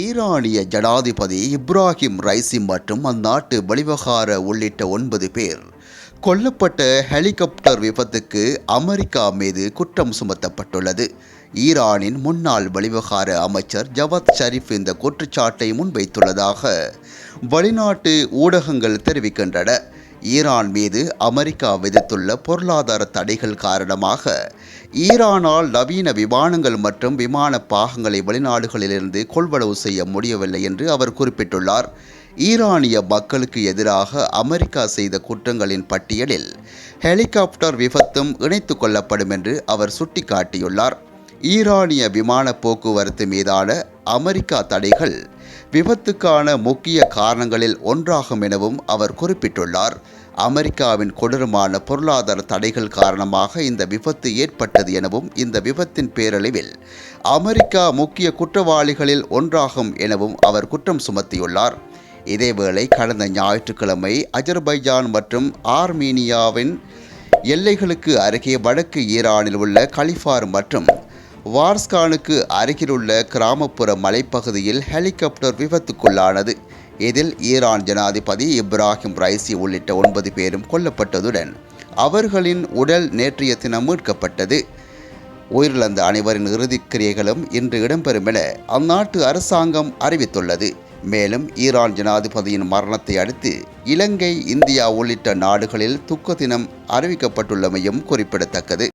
ஈரானிய ஜனாதிபதி Ebrahim Raisi மற்றும் அந்நாட்டு வெளிவகார உள்ளிட்ட ஒன்பது பேர் கொல்லப்பட்ட ஹெலிகாப்டர் விபத்துக்கு அமெரிக்கா மீது குற்றம் சுமத்தப்பட்டுள்ளது. ஈரானின் முன்னாள் வெளிவகார அமைச்சர் ஜவாத் ஷரீஃப் இந்த குற்றச்சாட்டை முன்வைத்துள்ளதாக வெளிநாட்டு ஊடகங்கள் தெரிவிக்கின்றன. ஈரான் மீது அமெரிக்கா விதித்துள்ள பொருளாதார தடைகள் காரணமாக ஈரானால் நவீன விமானங்கள் மற்றும் விமான பாகங்களை வெளிநாடுகளிலிருந்து கொள்வனவு செய்ய முடியவில்லை என்று அவர் குறிப்பிட்டுள்ளார். ஈரானிய மக்களுக்கு எதிராக அமெரிக்கா செய்த குற்றங்களின் பட்டியலில் ஹெலிகாப்டர் விபத்தும் இணைத்து கொள்ளப்படும் என்று அவர் சுட்டிக்காட்டியுள்ளார். ஈரானிய விமான போக்குவரத்து மீதான அமெரிக்கா தடைகள் விபத்துக்கான முக்கிய காரணங்களில் ஒன்றாகும் எனவும் அவர் குறிப்பிட்டுள்ளார். அமெரிக்காவின் கொடூரமான பொருளாதார தடைகள் காரணமாக இந்த விபத்து ஏற்பட்டது எனவும் இந்த விபத்தின் பேரழிவில் அமெரிக்கா முக்கிய குற்றவாளிகளில் ஒன்றாகும் எனவும் அவர் குற்றம் சுமத்தியுள்ளார். இதேவேளை கடந்த ஞாயிற்றுக்கிழமை அஜர்பைஜான் மற்றும் ஆர்மீனியாவின் எல்லைகளுக்கு அருகே வடக்கு ஈரானில் உள்ள கலிஃபார் மற்றும் வார்ஸ்கானுக்கு அருகிலுள்ள கிராமப்புற மலைப்பகுதியில் ஹெலிகாப்டர் விபத்துக்குள்ளானது. இதில் ஈரான் ஜனாதிபதி இப்ராஹிம் ரைசி உள்ளிட்ட ஒன்பது பேரும் கொல்லப்பட்டதுடன் அவர்களின் உடல் நேற்றைய தினம் மீட்கப்பட்டது. உயிரிழந்த அனைவரின் இறுதிக்கிரியைகளும் இன்று இடம்பெறும் என அந்நாட்டு அரசாங்கம் அறிவித்துள்ளது. மேலும் ஈரான் ஜனாதிபதியின் மரணத்தை அடுத்து இலங்கை இந்தியா உள்ளிட்ட நாடுகளில் துக்க தினம் அறிவிக்கப்பட்டுள்ளமையும் குறிப்பிடத்தக்கது.